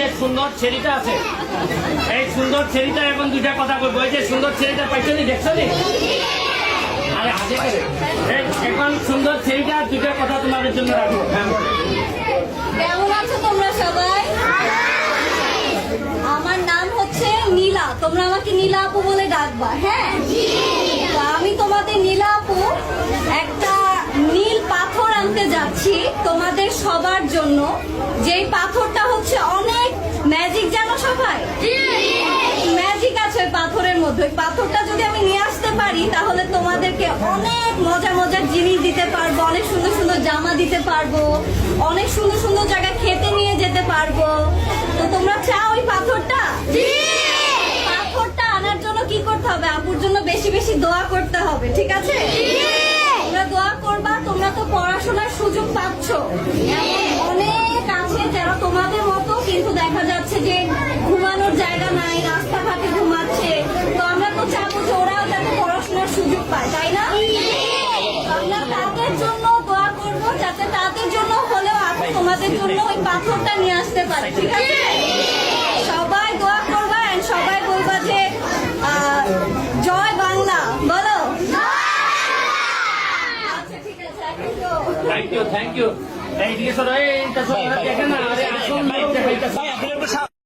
যে সুন্দর ছেলেটা আছে। এই সুন্দর ছেলেটা এখন দুইটা কথা বলব। এই যে সুন্দর ছেলেটা পাইছো নি দেখছ নি আরে এখন সুন্দর দুইটা কথা তোমাদের জন্য রাখব। হ্যাঁ কেমন আছো আমার নাম হচ্ছে নীলা। তোমরা আমাকে নীলা আপু বলে ডাকবা হ্যাঁ? আমি তোমাদের নীলা আপু একটা নীল পাথর আনতে যাচ্ছি তোমাদের সবার জন্য। যেই পাথরটা ম্যাজিক জানো সবাই? ম্যাজিক আছে ওই পাথরের মধ্যে। ওই পাথরটা যদি আমি নিয়ে আসতে পারি, তাহলে তোমাদেরকে অনেক মজা মজার জিনিস দিতে পারব, অনেক সুন্দর সুন্দর জামা দিতে পারব, অনেক সুন্দর সুন্দর জায়গায় খেতে নিয়ে যেতে পারব। তো তোমরা চাও ওই পাথরটা? পাথরটা আনার জন্য কি করতে হবে? আপুর জন্য বেশি বেশি দোয়া করতে হবে, ঠিক আছে? তোমরা দোয়া করবা, তোমরা তো পড়াশোনার সুযোগ পাচ্ছ। অনেক আছে যারা তোমাদের মতো, কিন্তু দেখা যাচ্ছে জায়গা নাই রাস্তাঘাটে ঘুমাচ্ছে তো আমরা তো চাবো যে ওরাও যাতে পড়াশোনার সুযোগ পায় তাই না আমরা তাদের জন্য দোয়া করব যাতে তাদের জন্য হলেও আপু তোমাদের জন্য ওই পাথরটা নিয়ে আসতে পারে ঠিক আছে সবাই দোয়া করবা সবাই বলবা যে জয় বাংলা বলো আচ্ছা থ্যাংক ইউ থ্যাংক ইউ এইদিকে সরো এইটা সরো দেখেন আরে আসুন মাইক দেখাইতেছে